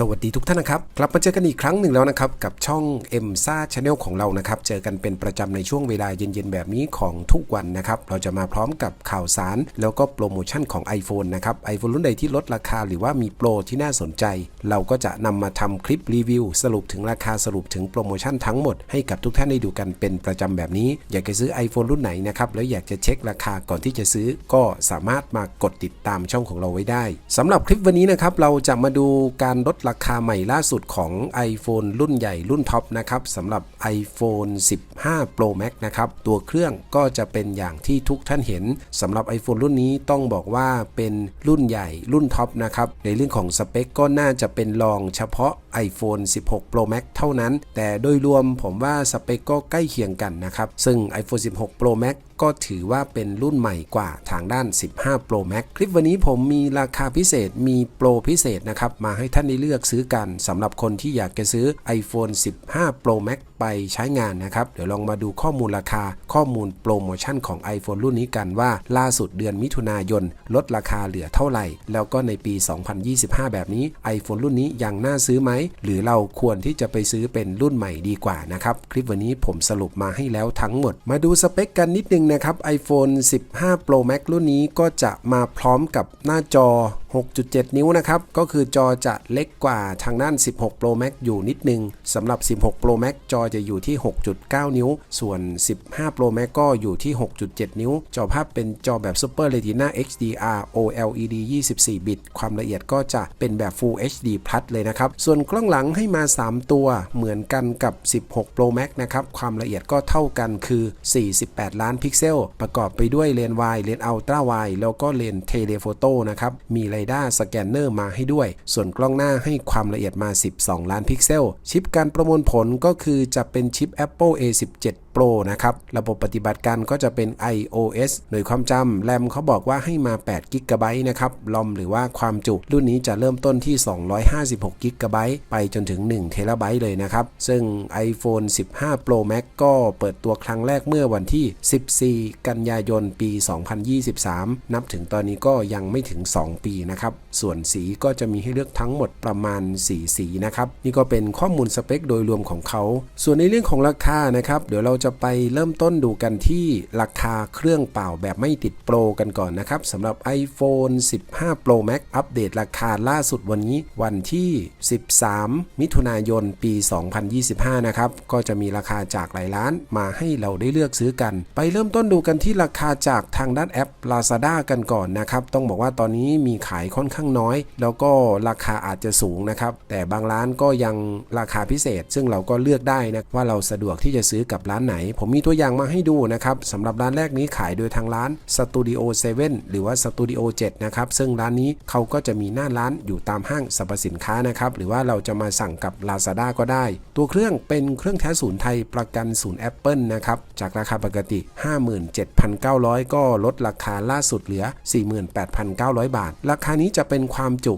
สวัสดีทุกท่านนะครับ กลับมาเจอกันอีกครั้งหนึ่งแล้วนะครับ กับช่อง m s a Channel ของเรานะครับ เจอกันเป็นประจำในช่วงเวลาเย็นๆ แบบนี้ของทุกวันนะครับ เราจะมาพร้อมกับข่าวสาร แล้วก็โปรโมชั่นของ iPhone นะครับ iPhone รุ่นใดที่ลดราคาหรือว่ามีโปรที่น่าสนใจ เราก็จะนำมาทำคลิปรีวิว สรุปถึงราคาสรุปถึงโปรโมชั่นทั้งหมดให้กับทุกท่านได้ดูกันเป็นประจำแบบนี้ อยากจะซื้อ iPhone รุ่นไหนนะครับแล้วอยากจะเช็คราคาก่อนที่จะซื้อ ก็สามารถมากดติดตามช่องของเราไว้ได้สำหรับคลิปวันนี้นะครับเราจะมาดูการลดราคาใหม่ล่าสุดของ iPhone รุ่นใหญ่รุ่นท็อปนะครับสำหรับ iPhone 15 Pro Max นะครับตัวเครื่องก็จะเป็นอย่างที่ทุกท่านเห็นสำหรับ iPhone รุ่นนี้ต้องบอกว่าเป็นรุ่นใหญ่รุ่นท็อปนะครับในเรื่องของสเปคก็น่าจะเป็นรองเฉพาะ iPhone 16 Pro Max เท่านั้น แต่โดยรวมผมว่าสเปคก็ใกล้เคียงกันนะครับซึ่ง iPhone 16 Pro Max ก็ถือว่าเป็นรุ่นใหม่กว่าทางด้าน 15 Pro Max คลิปวันนี้ผมมีราคาพิเศษมีโปรพิเศษนะครับ มาให้ท่านได้เลือกซื้อกันสำหรับคนที่อยากจะซื้อ iPhone 15 Pro Max ไปใช้งานนะครับ เดี๋ยวลองมาดูข้อมูลราคา ข้อมูลโปรโมชั่นของ iPhone รุ่นนี้กันว่า ล่าสุดเดือนมิถุนายน ลดราคาเหลือเท่าไหร่ แล้วก็ในปี 2025 แบบนี้ iPhone รุ่นนี้ยังน่าซื้อไหม หรือเราควรที่จะไปซื้อเป็นรุ่นใหม่ดีกว่านะครับ คลิปวันนี้ผมสรุปมาให้แล้วทั้งหมด มาดูสเปคกันนิดนึงนะครับ iPhone 15 Pro Max รุ่นนี้ก็จะมาพร้อมกับหน้าจอ 6.7 นิ้วนะครับ ก็คือจอจะเล็กกว่าทางด้าน 16 Pro Max อยู่นิดนึงสำหรับ 16 Pro Max จอจะอยู่ที่ 6.9 นิ้ว ส่วน 15 Pro Max ก็อยู่ที่ 6.7 นิ้ว จอภาพเป็นจอแบบ Super Retina HDR OLED 24 บิต ความละเอียดก็จะเป็นแบบ Full HD Plus เลยนะครับ ส่วนกล้องหลังให้มา 3 ตัวเหมือนกันกับ 16 Pro Max นะครับ ความละเอียดก็เท่ากันคือ 48 ล้านพิกเซล ประกอบไปด้วยเลนส์วายเลนส์อัลตร้าไวแล้วก็เลนส์เทเลโฟโต้นะครับ มีเรดาสแกนเนอร์มาให้ด้วย ส่วนกล้องหน้าให้ความละเอียดมา 12 ล้านพิกเซล ชิปการประมวลผลก็คือจะเป็นชิป Apple A17 Pro นะครับ ระบบปฏิบัติการก็จะเป็น iOS หน่วยความจำแรมเขาบอกว่าให้มา8 g b นะครับลอมหรือว่าความจุ รุ่นนี้จะเริ่มต้นที่ 256 g b ไปจนถึง1 t b เลยนะครับ ซึ่ง iPhone 15 Pro Max ก็เปิดตัวครั้งแรกเมื่อวันที่ 14 กันยายนปี 2023 นับถึงตอนนี้ก็ยังไม่ถึง 2 ปีนะครับ ส่วนสีก็จะมีให้เลือกทั้งหมดประมาณ 4 สีนะครับ นี่ก็เป็นข้อมูลสเปคโดยรวมของเขา ส่วนในเรื่องของราคานะครับ เดี๋ยวเราจะจะไปเริ่มต้นดูกันที่ราคาเครื่องเปล่าแบบไม่ติดโปรกันก่อนนะครับสำหรับ iPhone 15 Pro Max อัปเดตราคาล่าสุดวันนี้วันที่ 13 มิถุนายน ปี 2025 นะครับ ก็จะมีราคาจากหลายร้านมาให้เราได้เลือกซื้อกัน ไปเริ่มต้นดูกันที่ราคาจากทางด้านแอป Lazada กันก่อนนะครับ ต้องบอกว่าตอนนี้มีขายค่อนข้างน้อย แล้วก็ราคาอาจจะสูงนะครับ แต่บางร้านก็ยังราคาพิเศษ ซึ่งเราก็เลือกได้นะว่าเราสะดวกที่จะซื้อกับร้านไหนผมมีตัวอย่างมาให้ดูนะครับสำหรับร้านแรกนี้ขายโดยทางร้าน Studio 7 หรือว่า Studio 7 นะครับ ซึ่งร้านนี้เขาก็จะมีหน้าร้านอยู่ตามห้างสรรพสินค้านะครับ หรือว่าเราจะมาสั่งกับ Lazada ก็ได้ ตัวเครื่องเป็นเครื่องแท้ศูนย์ไทยประกันศูนย์ Apple นะครับ จากราคาปกติ 57,900 ก็ลดราคาล่าสุดเหลือ 48,900 บาท ราคานี้จะเป็นความจุ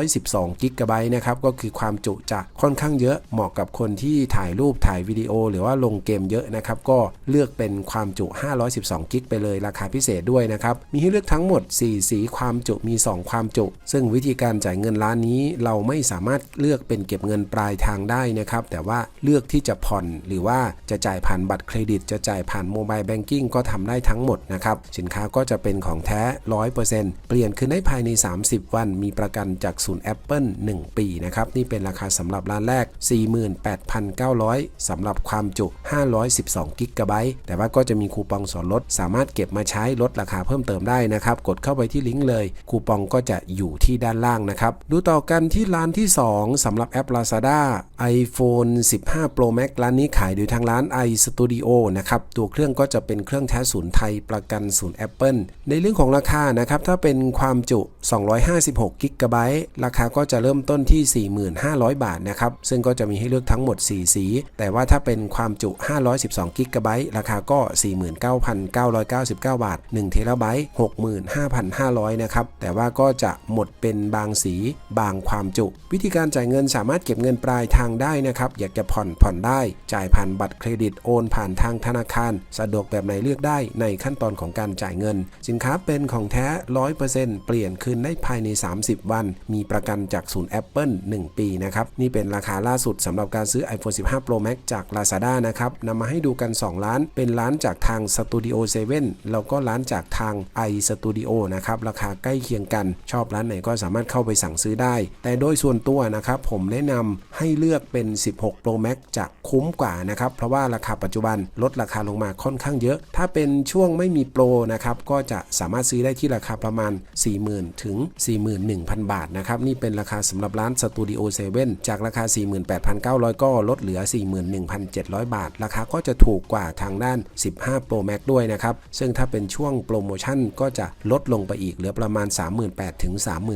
512 g b นะครับ ก็คือความจุจะค่อนข้างเยอะ เหมาะกับคนที่ถ่ายรูปถ่ายวิดีโอ หรือว่าลงเกมเยอะนะครับก็เลือกเป็นความจุ 512 กิกไปเลยราคาพิเศษด้วยนะครับ มีให้เลือกทั้งหมด 4 สีความจุมี 2 ความจุ ซึ่งวิธีการจ่ายเงินร้านนี้ เราไม่สามารถเลือกเป็นเก็บเงินปลายทางได้นะครับ แต่ว่าเลือกที่จะผ่อนหรือว่าจะจ่ายผ่านบัตรเครดิต จะจ่ายผ่านโมบายแบงกิ้งก็ทำได้ทั้งหมดนะครับ สินค้าก็จะเป็นของแท้ 100%เปลี่ยนคืนได้ภายใน 30 วัน มีประกันจากศูนย์ Apple 1 ปีนะครับ นี่เป็นราคาสำหรับร้านแรก 48,900สำหรับความจุ 512กิกะไบต์แต่ว่าก็จะมีคูปองส่วนลด สามารถเก็บมาใช้ลดราคาเพิ่มเติมได้นะครับ กดเข้าไปที่ลิงก์เลย คูปองก็จะอยู่ที่ด้านล่างนะครับ ดูต่อกันที่ร้านที่ 2สำหรับแอป Lazada iPhone 15 Pro Max ร้านนี้ขายโดยทางร้าน iStudio นะครับ ตัวเครื่องก็จะเป็นเครื่องแท้ศูนย์ไทยประกันศูนย์ Apple ในเรื่องของราคานะครับ ถ้าเป็นความจุ 256กิกะไบต์ราคาก็จะเริ่มต้นที่ 45,000 บาทนะครับ ซึ่งก็จะมีให้เลือกทั้งหมด 4 สี แต่ว่าถ้าเป็นความจุ12กิกะไบต์ราคาก็ 49,999 บาท1เทราไบต์65,500 นะครับ แต่ว่าก็จะหมดเป็นบางสีบางความจุ วิธีการจ่ายเงินสามารถเก็บเงินปลายทางได้นะครับ อยากจะผ่อนผ่อนได้ จ่ายผ่านบัตรเครดิตโอนผ่านทางธนาคาร สะดวกแบบไหนเลือกได้ในขั้นตอนของการจ่ายเงิน สินค้าเป็นของแท้ 100%เปลี่ยนคืนได้ภายใน 30 วัน มีประกันจากศูนย์ Apple 1 ปีนะครับ นี่เป็นราคาล่าสุดสำหรับการซื้อ iPhone 15 Pro Max จาก Lazada นะครับนำมาให้ดูกัน 2 ร้าน เป็นร้านจากทาง Studio 7 แล้วก็ร้านจากทาง i Studio นะครับ ราคาใกล้เคียงกัน ชอบร้านไหนก็สามารถเข้าไปสั่งซื้อได้ แต่โดยส่วนตัวนะครับ ผมแนะนำให้เลือกเป็น 16 Pro Max จะคุ้มกว่านะครับ เพราะว่าราคาปัจจุบันลดราคาลงมาค่อนข้างเยอะ ถ้าเป็นช่วงไม่มีโปรนะครับ ก็จะสามารถซื้อได้ที่ราคาประมาณ 40,000 ถึง 41,000 บาทนะครับ นี่เป็นราคาสำหรับร้าน Studio 7 จากราคา 48,900 ก็ลดเหลือ 41,700 บาท ราคาก็จะถูกกว่าทางด้าน 15 Pro Max ด้วยนะครับ ซึ่งถ้าเป็นช่วงโปรโมชั่นก็จะลดลงไปอีกเหลือประมาณ 38,000ถึง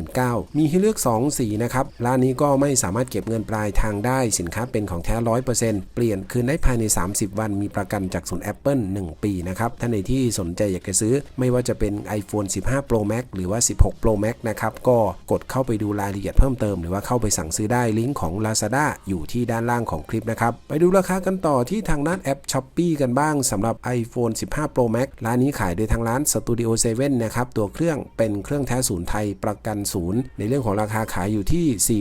39,000 มีให้เลือก 2 สีนะครับ ร้านนี้ก็ไม่สามารถเก็บเงินปลายทางได้สินค้าเป็นของแท้ 100%เปลี่ยนคืนได้ภายใน 30 วัน มีประกันจากศูนย์ Apple 1 ปีนะครับ ท่านในที่สนใจอยากจะซื้อ ไม่ว่าจะเป็น iPhone 15 Pro Max หรือว่า 16 Pro Max นะครับ ก็กดเข้าไปดูรายละเอียดเพิ่มเติม หรือว่าเข้าไปสั่งซื้อได้ลิงก์ของ Lazada อยู่ที่ด้านล่างของคลิปนะครับ ไปดูราคากันต่อที่ทางด้านป s h o p e e กันบ้างสำหรับ iPhone 15 Pro Max ร้านนี้ขายโดยทางร้าน Studio 7นะครับ ตัวเครื่องเป็นเครื่องแท้ศูนย์ไทยประกันศูนย์ ในเรื่องของราคาขายอยู่ที่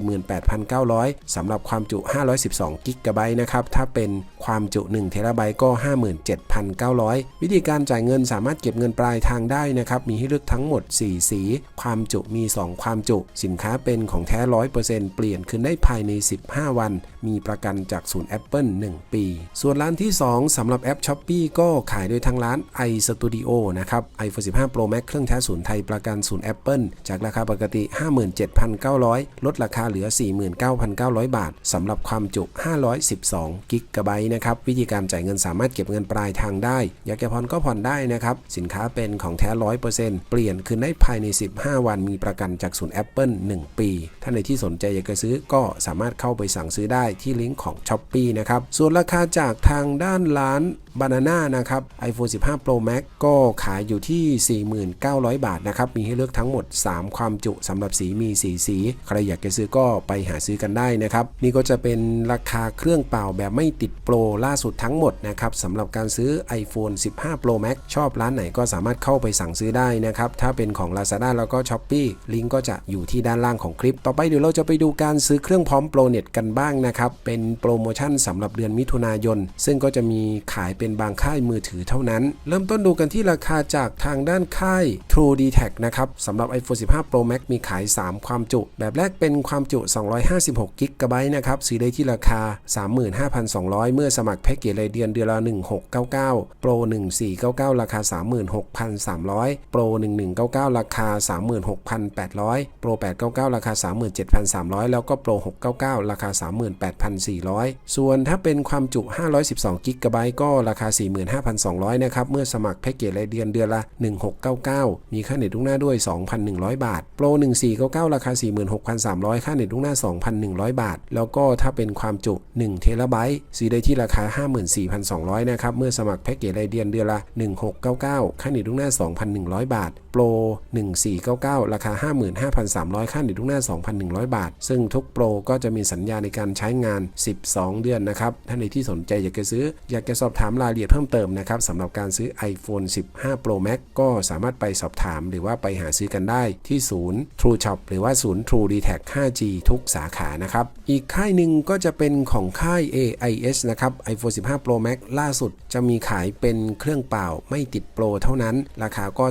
48,900สำหรับความจุ 512 กิกะไบต์นะครับ ถ้าเป็นความจุ1เทราไบต์ก็ 57,900 วิธีการจ่ายเงินสามารถเก็บเงินปลายทางได้นะครับ มีให้เลือกทั้งหมด 4 สี ความจุมี 2 ความจุ สินค้าเป็นของแท้ 100%เปลี่ยนคืนได้ภายใน 15 วัน มีประกันจากศูนย์ Apple 1 ปี ส่วนร้านที่2สำหรับแอป s h o p e e ก็ขายโดยทางร้าน iStudio นะครับ iPhone 15 Pro Max เครื่องแท้ศูนย์ไทยประกันศูนย์ Apple จากราคาปกติ 57,900 ลดราคาเหลือ 49,900 บาทสำหรับความจุ 512กิกะไบต์นะครับ วิธีการจ่ายเงินสามารถเก็บเงินปลายทางได้ อยากจะผ่อนก็ผ่อนได้นะครับ สินค้าเป็นของแท้ 100%เปลี่ยนคืนได้ภายใน 15 วันมีประกันจากศูนย์ Apple 1 ปีท่านในที่สนใจอยากจะซื้อก็สามารถเข้าไปสั่งซื้อได้ที่ลิงก์ของ s h อ p e e นะครับส่วนราคาจากทางด้านร้าน Banana นะครับ iPhone 15 Pro Max ก็ขายอยู่ที่ 49,000 บาทนะครับ มีให้เลือกทั้งหมด 3 ความจุสำหรับสีมี 4 สี ใครอยากจะซื้อก็ไปหาซื้อกันได้นะครับ นี่ก็จะเป็นราคาเครื่องเปล่าแบบไม่ติดโปรล่าสุดทั้งหมดนะครับสำหรับการซื้อ iPhone 15 Pro Max ชอบร้านไหนก็สามารถเข้าไปสั่งซื้อได้นะครับ ถ้าเป็นของ Lazada แล้วก็ Shopee ลิงก์ก็จะอยู่ที่ด้านล่างของคลิป ต่อไปเดี๋ยวเราจะไปดูการซื้อเครื่องพร้อมโปรเน็ตกันบ้างนะครับเป็นโปรโมชั่นสำหรับเดือนมิถุนายน ซึ่งก็จะมีขายเป็นบางค่ายมือถือเท่านั้น เริ่มต้นดูกันที่ราคาจากทางด้านค่าย True d t a c นะครับสำหรับ iPhone 15 Pro Max มีขาย 3 ความจุ แบบแรกเป็นความจุ 256 g b นะครับซื้อได้ที่ราคา 35,200 เมื่อสมัครแพ็กเกจรายเดือนเดือนละ 1699 Pro 1499 ราคา 36,300 Pro 1199 ราคา 36,800 Pro 899 ราคา 37,300 แล้วก็ Pro 699 ราคา 38,400 ส่วนถ้าเป็นความจุ 512 g b ก็ราคา 45,200 นะครับ เมื่อสมัครแพ็กเกจรายเดือนเดือนละ 1699 มีค่าเน็ตลูกหน้าด้วย 2,100 บาท Pro 1499 ราคา 46,300 ค่าเน็ตลูกหน้า 2,100 บาท แล้วก็ถ้าเป็นความจุ 1 เทราไบต์ซื้อได้ที่ราคา 54,200 นะครับ เมื่อสมัครแพ็กเกจรายเดือนเดือนละ 1699 ค่าเน็ตลูกหน้า 2,100 บาท Pro 1499 ราคา 55,300 ค่าเน็ตลูกหน้า 2,100 บาท ซึ่งทุกโปรก็จะมีสัญญาในการใช้งาน 12 เดือนนะครับ ท่านในที่สนใจอยากจะซื้ออยากจะสอบถามรายละเอียดเพิ่มเติมนะครับสำหรับการซื้อ iPhone 15 Pro Max ก็สามารถไปสอบถามหรือว่าไปหาซื้อกันได้ที่ศูนย์ True Shop หรือว่าศูนย์ True d t a c 5G ทุกสาขานะครับ อีกค่ายหนึ่งก็จะเป็นของค่าย AIS นะครับ iPhone 15 Pro Max ล่าสุดจะมีขายเป็นเครื่องเปล่าไม่ติดโปรเท่านั้น ราคาก็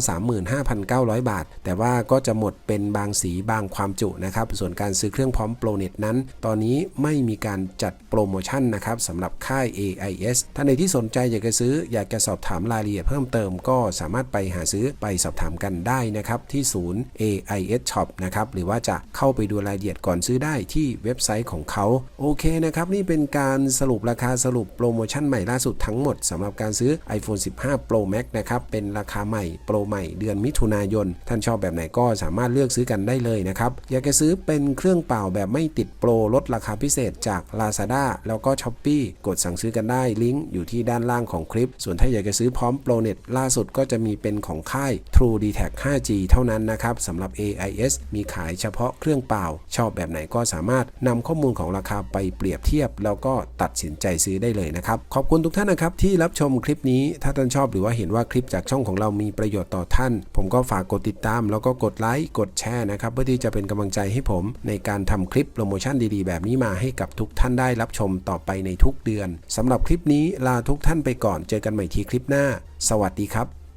35,900 บาท แต่ว่าก็จะหมดเป็นบางสีบางความจุนะครับ ส่วนการซื้อเครื่องพร้อมโปรเน็ตนั้น ตอนนี้ไม่มีการจัดโปรโมชั่นนะครับสำหรับค่าย AIS ท่านใดที่สนใจอยากจะซื้อ อยากจะสอบถามรายละเอียดเพิ่มเติมก็สามารถไปหาซื้อไปสอบถามกันได้นะครับ ที่ศูนย์ AIS Shop นะครับ หรือว่าจะเข้าไปดูรายละเอียดก่อนซื้อได้ที่เว็บไซต์ของเขา โอเคนะครับ นี่เป็นการสรุปราคาสรุปโปรโมชั่นใหม่ล่าสุดทั้งหมดสำหรับการซื้อ iPhone 15 Pro Max นะครับ เป็นราคาใหม่โปรใหม่เดือนมิถุนายน ท่านชอบแบบไหนก็สามารถเลือกซื้อกันได้เลยนะครับ อยากจะซื้อเป็นเครื่องเปล่าแบบไม่ติดโปรลดราคาพิเศษจาก Lazada แล้วก็ s h อ p e e กดสั่งซื้อกันได้ลิงก์อยู่ที่ด้านล่างของคลิป ส่วนถ้าอยากจะซื้อพร้อมโปรเน็ตล่าสุดก็จะมีเป็นของค่าย True d t a c 5G เท่านั้นนะครับสำหรับ AIS มีขายเฉพาะเครื่องเปล่า ชอบแบบไหนก็สามารถนำข้อมูลของราคาไปเปรียบเทียบ แล้วก็ตัดสินใจซื้อได้เลยนะครับ ขอบคุณทุกท่านนะครับที่รับชมคลิปนี้ถ้าท่านชอบหรือว่าเห็นว่าคลิปจากช่องของเรามีประโยชน์ต่อท่าน ผมก็ฝากกดติดตาม แล้วก็กดไลค์กดแชร์นะครับเพื่อที่จะเป็นกำลังใจให้ผม ในการทำคลิปโปรโมชั่นดีๆ แบบนี้มาให้กับทุกท่านได้รับชมต่อไปในทุกเดือนสำหรับคลิปนี้ลาทุกท่านไปก่อนเจอกันใหม่ทีคลิปหน้า สวัสดีครับ